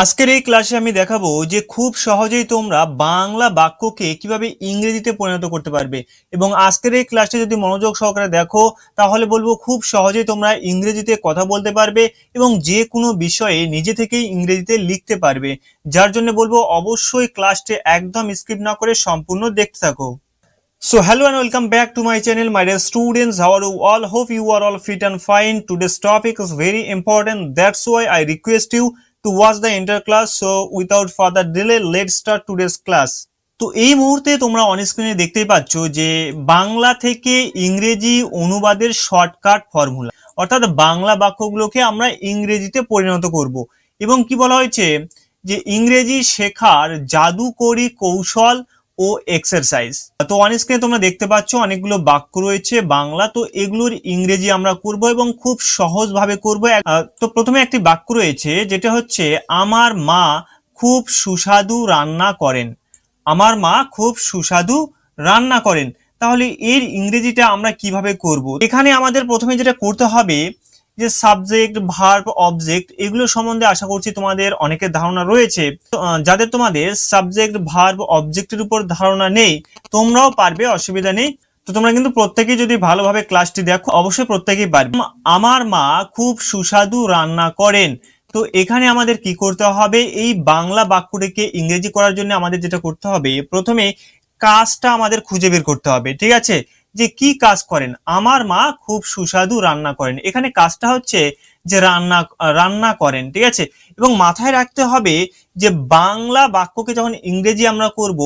আজকের এই ক্লাসে আমি দেখাবো যে খুব সহজেই তোমরা বাংলা বাক্যকে কীভাবে ইংরেজিতে পরিণত করতে পারবে। এবং আজকের এই ক্লাসটা যদি মনোযোগ সহকারে দেখো, তাহলে বলব খুব সহজেই তোমরা ইংরেজিতে কথা বলতে পারবে এবং যে কোনো বিষয়ে নিজে থেকেই ইংরেজিতে লিখতে পারবে। যার জন্য বলব অবশ্যই ক্লাসটি একদম স্কিপ না করে সম্পূর্ণ দেখতে থাকো। Hello and welcome back to my channel, my dear students. How are you all? Hope you are all fit and fine. Today's topic is very important. That's why I request you to watch the entire class, so without further delay, let's start today's class. তো এই মুহূর্তে তোমরা অনস্ক্রিনে দেখতেই পাচ্ছ যে বাংলা থেকে ইংরেজি অনুবাদের শর্টকাট ফর্মুলা অর্থাৎ বাংলা বাক্যগুলোকে আমরা ইংরেজিতে পরিণত করব। এবং কি বলা হয়েছে? যে ইংরেজি শেখার জাদুকরি কৌশল ও এক্সারসাইজ তো অন স্ক্রিনে তোমরা দেখতে পাচ্ছ অনেকগুলো বাক্য রয়েছে, বাংলা। তো এগুলোর ইংরেজি আমরা করব এবং খুব সহজভাবে করব। তো প্রথমে একটি বাক্য রয়েছে, যেটা হচ্ছে, আমার মা খুব সুস্বাদু রান্না করেন। আমার মা খুব সুস্বাদু রান্না করেন। তাহলে এর ইংরেজিটা আমরা কীভাবে করব? এখানে আমাদের প্রথমে যেটা করতে হবে যে সাবজেক্ট ভার্ব অবজেক্ট এগুলো সম্বন্ধে আশা করছি তোমাদের অনেকের ধারণা রয়েছে। যাদের তোমাদের সাবজেক্ট ভার্ব অবজেক্টের উপর ধারণা নেই, তোমরাও পারবে, অসুবিধা নেই। তো তোমরা কিন্তু প্রত্যেকেই যদি ভালোভাবে ক্লাসটি দেখো, অবশ্যই প্রত্যেকেই পারবে। আমার মা খুব সুস্বাদু রান্না করেন। তো এখানে আমাদের কি করতে হবে? এই বাংলা বাক্যটিকে ইংরেজি করার জন্য আমাদের যেটা করতে হবে, প্রথমে কাজটা আমাদের খুঁজে বের করতে হবে, ঠিক আছে? যে কি কাজ করেন? আমার মা খুব সুস্বাদু রান্না করেন। এখানে কাজটা হচ্ছে যে রান্না রান্না করেন, ঠিক আছে? এবং মাথায় রাখতে হবে যে বাংলা বাক্যকে যখন ইংরেজি আমরা করব,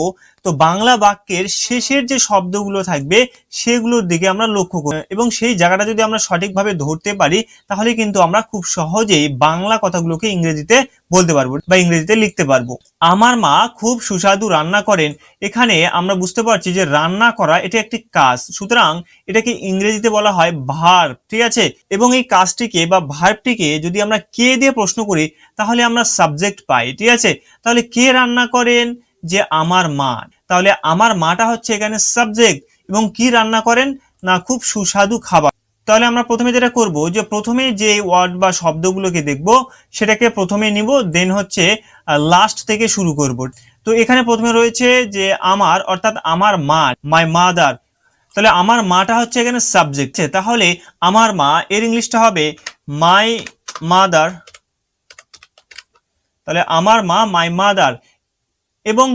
তো বাংলা বাক্যের শেষের যে শব্দগুলো থাকবে, সেগুলোর দিকে আমরা লক্ষ্য করব। এবং সেই জায়গাটা যদি আমরা সঠিকভাবে ধরতে পারি, তাহলে কিন্তু আমরা খুব সহজেই বাংলা কথাগুলোকে ইংরেজিতে বলতে পারব বা ইংরেজিতে লিখতে পারব। আমার মা খুব সুস্বাদু রান্না করেন। এখানে আমরা বুঝতে পারছি যে রান্না করা এটা একটি কাজ। সুতরাং এটাকে ইংরেজিতে বলা হয় ভার্ব, ঠিক আছে? এবং এই কাজটিকে বা ভার্বটিকে যদি আমরা কে দিয়ে প্রশ্ন করি, তাহলে আমরা সাবজেক্ট পাই, ঠিক আছে? তাহলে কে রান্না করেন? যে আমার মা। তাহলে আমার মাটা হচ্ছে এখানে সাবজেক্ট এবং কি রান্না করেন? না, খুব সুস্বাদু খাবার। তাহলে আমরা প্রথমে যেটা করব, যে প্রথমে যে ওয়ার্ড বা শব্দগুলোকে দেখব, সেটাকে প্রথমে নিব দেন হচ্ছে লাস্ট থেকে শুরু করব। তো এখানে প্রথমে রয়েছে যে আমার, অর্থাৎ আমার মা মাই মাদার তাহলে আমার মাটা হচ্ছে এখানে সাবজেক্ট তাহলে আমার মা, এর ইংলিশটা হবে মাই মাদার তাহলে আমার মা মাই মাদার এবং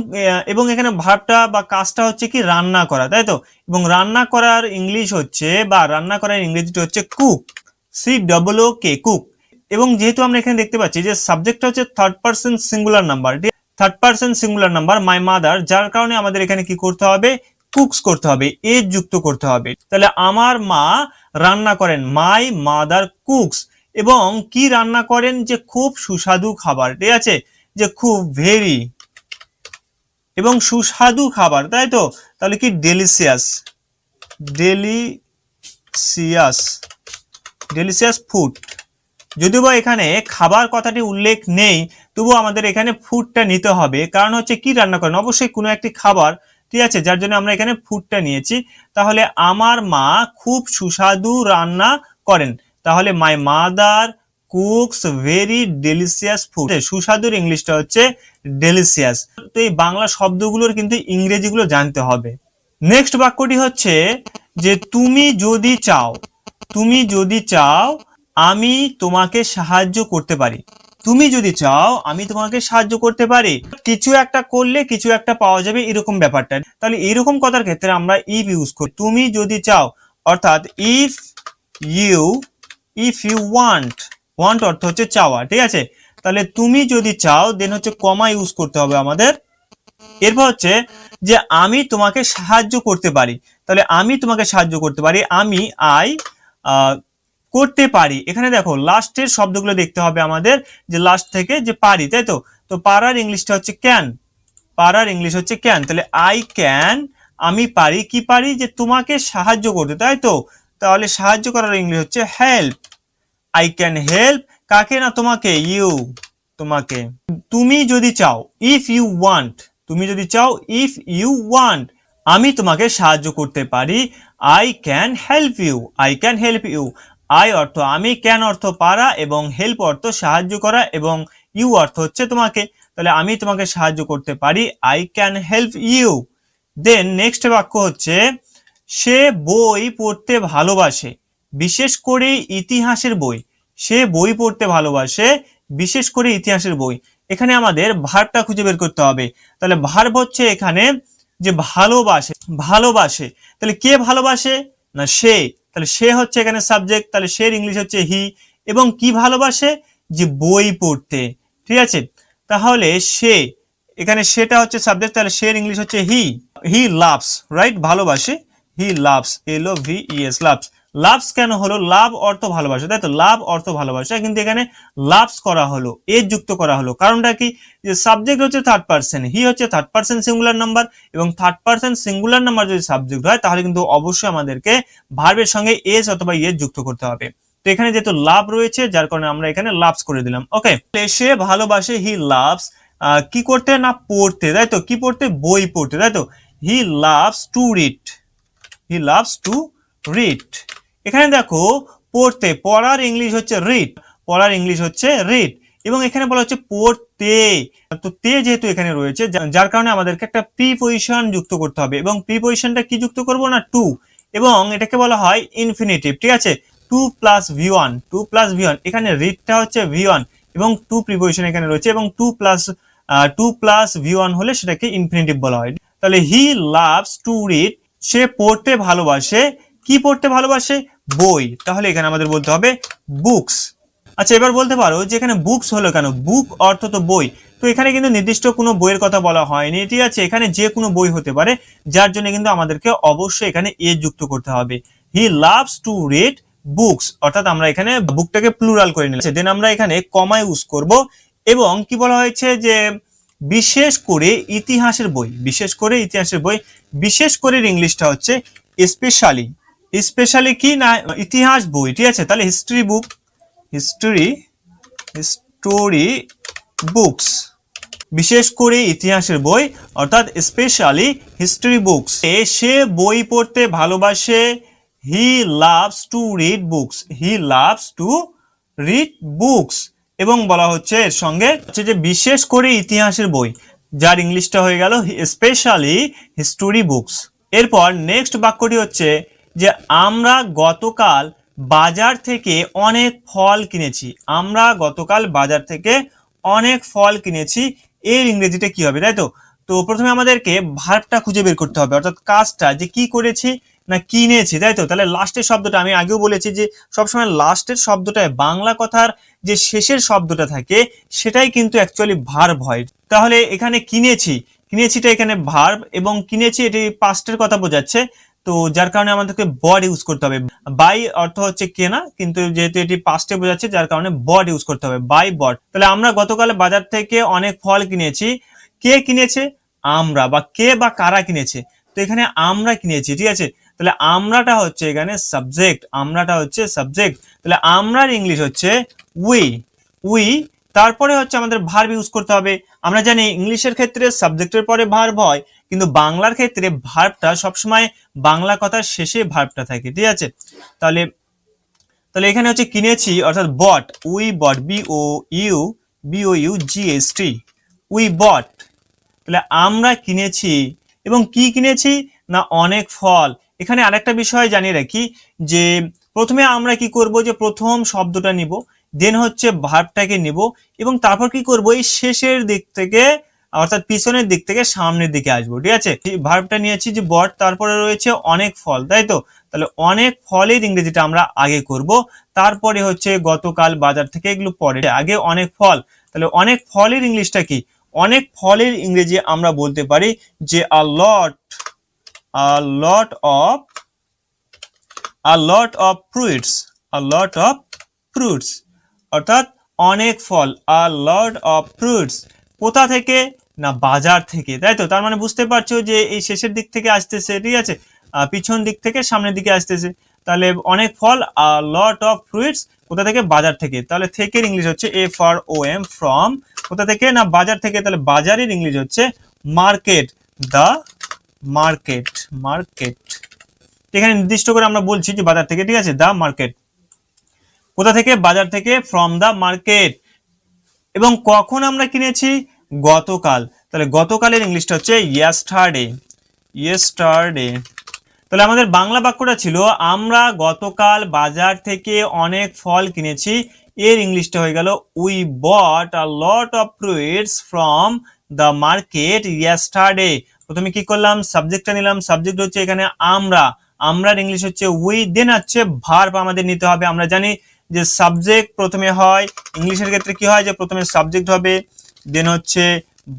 এবং এখানে ভার্বটা বা কাজটা হচ্ছে কি রান্না করা, তাই তো? এবং রান্না করার ইংলিশ হচ্ছে বা রান্না করার ইংরেজিটা হচ্ছে cook C double O K cook এবং যেহেতু আমরা এখানে দেখতে পাচ্ছি যে সাবজেক্টটা হচ্ছে third person singular number third person singular number my mother যার কারণে আমাদের এখানে কি করতে হবে? কুকস করতে হবে, এ যুক্ত করতে হবে। তাহলে আমার মা রান্না করেন মাই মাদার কুকস এবং কি রান্না করেন যে খুব সুস্বাদু খাবার, ঠিক আছে? যে খুব ভেরি এবং সুস্বাদু খাবার, তাই তো? তাহলে কি ডেলিসিয়াস ডেলিসিয়াস ডেলিসিয়াস ফুড যদিও বা এখানে খাবার কথাটি উল্লেখ নেই, তবুও আমাদের এখানে ফুডটা নিতে হবে। কারণ হচ্ছে কি রান্না করেন? অবশ্যই কোনো একটি খাবার, ঠিক আছে? যার জন্য আমরা এখানে ফুডটা নিয়েছি। তাহলে আমার মা খুব সুস্বাদু রান্না করেন। তাহলে my mother cooks very delicious food সুস্বাদুর ইংলিশটা হচ্ছে ডেলিসিয়াস তো এই বাংলা শব্দগুলোর কিন্তু ইংরেজিগুলো জানতে হবে। নেক্সট বাক্যটি হচ্ছে যে তুমি যদি চাও, তুমি যদি চাও আমি তোমাকে সাহায্য করতে পারি। তুমি যদি চাও আমি তোমাকে সাহায্য করতে পারি। কিছু একটা করলে কিছু একটা পাওয়া যাবে এরকম ব্যাপারটা। তাহলে এরকম কথার ক্ষেত্রে আমরা ইফ ইউজ করি। তুমি যদি চাও, অর্থাৎ if you if you want want অর্থ হচ্ছে চাওয়া, ঠিক আছে? তাহলে তুমি যদি চাও দেন হচ্ছে কমা ইউজ করতে হবে আমাদের। এরপর হচ্ছে যে আমি তোমাকে সাহায্য করতে পারি। তাহলে আমি তোমাকে সাহায্য করতে পারি, আমি আই করতে পারি। এখানে দেখো লাস্টের শব্দগুলো দেখতে হবে আমাদের, যে লাস্ট থেকে যে পারি, তাই তো? তো পারার ইংলিশটা হচ্ছে ক্যান পারার ইংলিশ হচ্ছে ক্যান তাহলে আই ক্যান আমি পারি, কি পারি? যে তোমাকে সাহায্য করতে, তাই তো? তাহলে সাহায্য করার ইংলিশ হচ্ছে হেল্প আই ক্যান হেল্প কাকে না তোমাকে? ইউ তোমাকে। তুমি যদি চাও ইফ ইউ ওয়ান্ট তুমি যদি চাও ইফ ইউ ওয়ান্ট আমি তোমাকে সাহায্য করতে পারি। I can help you I can help you I অর্থ আমি ক্যান অর্থ পারা এবং হেল্প অর্থ সাহায্য করা এবং ইউ অর্থ হচ্ছে তোমাকে। তাহলে আমি তোমাকে সাহায্য করতে পারি। I can help you then next বাক্য হচ্ছে সে বই পড়তে ভালোবাসে, বিশেষ করে ইতিহাসের বই। সে বই পড়তে ভালোবাসে, বিশেষ করে ইতিহাসের বই। এখানে আমাদের ভারটা খুঁজে বের করতে হবে। তাহলে ভার হচ্ছে এখানে যে ভালোবাসে ভালোবাসে। তাহলে কে ভালোবাসে? না, সে। তাহলে সে হচ্ছে এখানে সাবজেক্ট তাহলে সে ইংলিশ হচ্ছে হি এবং কি ভালোবাসে? যে বই পড়তে। ঠিক আছে? তাহলে সে, এখানে সেটা হচ্ছে সাবজেক্ট তাহলে সে ইংলিশ হচ্ছে হি হি লাভস রাইট ভালোবাসে। He loves L V ES loves loves কেন হলো? লাভ অর্থ ভালোবাসা, তাই তো? লাভ অর্থ ভালোবাসা। কিন্তু এখানে লাভস করা হলো এর যুক্ত করা হলো। কারণটা কি? যে সাবজেক্ট হচ্ছে থার্ড পার্সন হি হচ্ছে থার্ড পার্সন সিঙ্গুলার নাম্বার এবং থার্ড পার্সন সিঙ্গুলার নাম্বার যদি সাবজেক্ট হয়, তাহলে কিন্তু অবশ্যই আমাদেরকে ভার্বের সঙ্গে এস অথবা ইয়েস যুক্ত করতে হবে। তো এখানে যেহেতু লাভ রয়েছে, যার কারণে আমরা এখানে লাভস করে দিলাম। ওকে সে ভালোবাসে হি লাভস কি করতে? না, পড়তে। তাই তো? কি পড়তে? বই পড়তে। তাই তো? He loves to read he loves to read এখানে দেখো, পড়তে, পড়ার ইংলিশ হচ্ছে রিড পড়ার ইংলিশ হচ্ছে রিড এবং এখানে বলা হচ্ছে পড়তে। তো তে যেহেতু এখানে রয়েছে যার কারণে আমাদেরকে একটা প্রিপজিশন যুক্ত করতে হবে। এবং প্রিপজিশনটা কি যুক্ত করব না? টু এবং এটাকে বলা হয় ইনফিনিটিভ ঠিক আছে? To plus V one to plus V one এখানে রিডটা হচ্ছে ভি ওয়ান এবং টু প্রিপজিশন এখানে রয়েছে এবং to plus to plus V one হলে সেটাকে ইনফিনিটিভ বলা হয়। তাহলে হি লাভস টু রিড সে পড়তে ভালোবাসে। কি পড়তে ভালোবাসে? বই। তাহলে এখানে আমাদের বলতে হবে বুকস আচ্ছা এবার বলতে পারো যে এখানে বুকস হলো কেন? বুক অর্থ তো বই। তো এখানে কিন্তু নির্দিষ্ট কোনো বইয়ের কথা বলা হয়নি। ঠিক আছে এখানে যে কোনো বই হতে পারে, যার জন্য কিন্তু আমাদেরকে অবশ্যই এখানে এ যুক্ত করতে হবে। He loves to read books অর্থাৎ আমরা এখানে বুকটাকে প্লুরাল করে নিলাম। দেন আমরা এখানে কমা ইউজ করব এবং কি বলা হয়েছে যে বিশেষ করে ইতিহাসের বই, বিশেষ করে ইতিহাসের বই, বিশেষ করে ইংলিশটা হচ্ছে স্পেশালি। স্পেশালি কি না, ইতিহাস বই, ঠিক আছে? তাহলে history book history story books বিশেষ করে ইতিহাসের বই, অর্থাৎ স্পেশালি হিস্ট্রি বুকস সে বই পড়তে ভালোবাসে he loves to read books he loves to read books এবং বলা হচ্ছে এর সঙ্গে হচ্ছে যে বিশেষ করে ইতিহাসের বই, যার ইংলিশটা হয়ে গেল স্পেশালি হিস্টোরি বুকস। এরপর নেক্সট বাক্যটি হচ্ছে যে আমরা গতকাল বাজার থেকে অনেক ফল কিনেছি। আমরা গতকাল বাজার থেকে অনেক ফল কিনেছি। এর ইংরেজিতে কি হবে, তাই তো? তো প্রথমে আমাদেরকে ভার্বটা খুঁজে বের করতে হবে, অর্থাৎ কাজটা যে কি করেছি না কিনেছি তাই তো? তাহলে লাস্টের শব্দটা আমি আগেও বলেছি যে সবসময় লাস্টের শব্দটায় বাংলা কথার যে শেষের শব্দটা থাকে, সেটাই কিন্তু অ্যাকচুয়ালি ভার্ব হয়। তাহলে এখানে কিনেছি কিনেছিটা এখানে ভার্ব এবং কিনেছি এটি পাস্টের কথা বোঝাচ্ছে। তো যার কারণে আমাদেরকে বড ইউজ করতে হবে। বাই অর্থ হচ্ছে কেনা, কিন্তু যেহেতু এটি পাস্টে বোঝাচ্ছে, যার কারণে বড ইউজ করতে হবে। বাই বড তাহলে আমরা গতকাল বাজার থেকে অনেক ফল কিনেছি। কে কিনেছে? আমরা বা কে বা কারা কিনেছে? তো এখানে আমরা কিনেছি, ঠিক আছে? তাহলে আমরাটা হচ্ছে এখানে সাবজেক্ট আমরাটা হচ্ছে সাবজেক্ট তাহলে আমরার ইংলিশ হচ্ছে উই উই তারপরে হচ্ছে আমাদের ভার্ব ইউজ করতে হবে। আমরা জানি ইংলিশের ক্ষেত্রে সাবজেক্টের পরে ভার্ব হয়, কিন্তু বাংলার ক্ষেত্রে ভার্বটা সবসময় বাংলা কথার শেষে ভার্বটা থাকে, ঠিক আছে? তাহলে তাহলে এখানে হচ্ছে কিনেছি, অর্থাৎ bought we bought B O U B O U G S T we bought তাহলে আমরা কিনেছি, এবং কি কিনেছি? না, অনেক ফল। এখানে আরেকটা বিষয় জানিয়ে রাখি যে প্রথমে আমরা কি করব যে প্রথম শব্দটা নিব দেন হচ্ছে ভার্বটাকে নিব এবং তারপর কি করব, এই শেষের দিক থেকে, অর্থাৎ পিছনের দিক থেকে সামনের দিকে আসব, ঠিক আছে? ভার্বটা নিয়েছি যে বট তারপরে রয়েছে অনেক ফল, তাই তো? তাহলে অনেক ফলের ইংরেজিটা আমরা আগে করব, তারপরে হচ্ছে গতকাল বাজার থেকে এগুলো পরে, আগে অনেক ফল, তাহলে অনেক ফলের ইংলিশটা কি? অনেক ফলের ইংরেজি আমরা বলতে পারি যে a lot a lot of a lot of fruits a lot of fruits অর্থাৎ অনেক ফল আ লট অফ ফ্রুটস কোথা থেকে? না, বাজার থেকে, তাই তো? তার মানে বুঝতে পারছ যে এই শেষের দিক থেকে আসতেছে, ঠিক আছে? পিছন দিক থেকে সামনের দিকে আসতেছে। তাহলে অনেক ফল আ লট অফ ফ্রুইটস কোথা থেকে? বাজার থেকে। তাহলে থেকের ইংলিশ হচ্ছে F R O M from কোথা থেকে? না, বাজার থেকে। তাহলে বাজারের ইংলিশ হচ্ছে মার্কেট দ্য মার্কেট মার্কেট। এখানে নির্দিষ্ট করে আমরা বলছি যে বাজার থেকে, ঠিক আছে? The market. কোথা থেকে? বাজার থেকে ফ্রম দ্য মার্কেট এবং কখন আমরা কিনেছি? গতকাল। তাহলে গতকালের ইংলিশটা হচ্ছে ইয়েস্টারডে ইয়েস্টারডে তাহলে আমাদের বাংলা বাক্যটা ছিল, আমরা গতকাল বাজার থেকে অনেক ফল কিনেছি। এর ইংলিশটা হয়ে গেল we bought a lot of fruits from the market yesterday প্রথমে কি করলাম? সাবজেক্টটা নিলাম। সাবজেক্ট হচ্ছে এখানে আমরা। আমরার ইংলিশ হচ্ছে উই দেন হচ্ছে ভার্ব আমাদের নিতে হবে। আমরা জানি যে সাবজেক্ট প্রথমে হয় ইংলিশের ক্ষেত্রে কি হয়? যে প্রথমে সাবজেক্ট হবে দেন হচ্ছে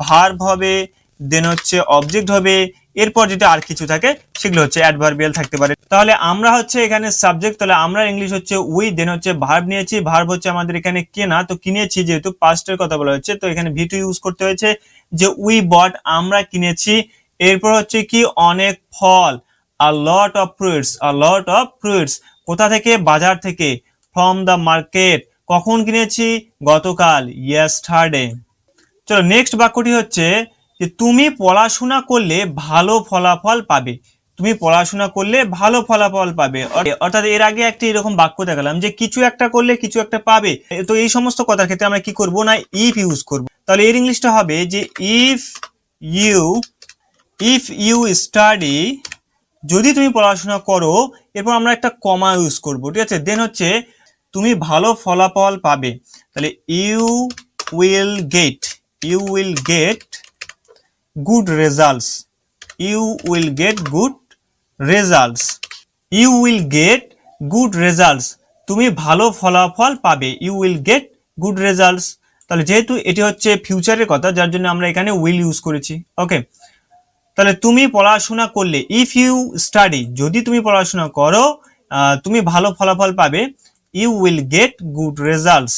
ভার্ব হবে দেন হচ্ছে অবজেক্ট হবে। এরপর যদি আর কিছু থাকে, সেগুলো হচ্ছে অ্যাডভার্বিয়াল থাকতে পারে। তাহলে আমরা হচ্ছে এখানে সাবজেক্ট তাহলে আমরা ইংলিশ হচ্ছে উই দেন হচ্ছে ভার্ব নিয়েছি। ভার্ব হচ্ছে আমাদের এখানে কেনা। তো কিনেছি যেহেতু পাস্টের কথা বলা হচ্ছে, তো এখানে ভি টু ইউজ করতে হয়েছে। যে উই বট আমরা কিনেছি। এরপর হচ্ছে কি, অনেক ফল a lot of fruits a lot of fruits কোথা থেকে? বাজার থেকে। ফ্রম দ্য মার্কেট কখন কিনেছি? গতকাল ইয়েস্টারডে চলো নেক্সট বাক্যটি হচ্ছে যে, তুমি পড়াশোনা করলে ভালো ফলাফল পাবে। তুমি পড়াশোনা করলে ভালো ফলাফল পাবে। অর- অর্থাৎ এর আগে একটা এরকম বাক্য দেখালাম যে কিছু একটা করলে কিছু একটা পাবে। তো এই সমস্ত কথার ক্ষেত্রে আমরা কি করব না ইফ ইউজ করব। তাহলে এর ইংলিশটা হবে যে if you if you study যদি তুমি পড়াশোনা করো, এরপর আমরা একটা কমা ইউজ করব, ঠিক আছে? দেন হচ্ছে তুমি ভালো ফলাফল পাবে। তাহলে you will get you will get good results you will get good results you will get good results তুমি ভালো ফলাফল পাবে। You will get good results তাহলে যেহেতু এটি হচ্ছে ফিউচারের কথা, যার জন্য আমরা এখানে উইল ইউজ করেছি। ওকে তাহলে তুমি পড়াশোনা করলে ইফ ইউ স্টাডি যদি তুমি পড়াশোনা করো তুমি ভালো ফলাফল পাবে you will get good results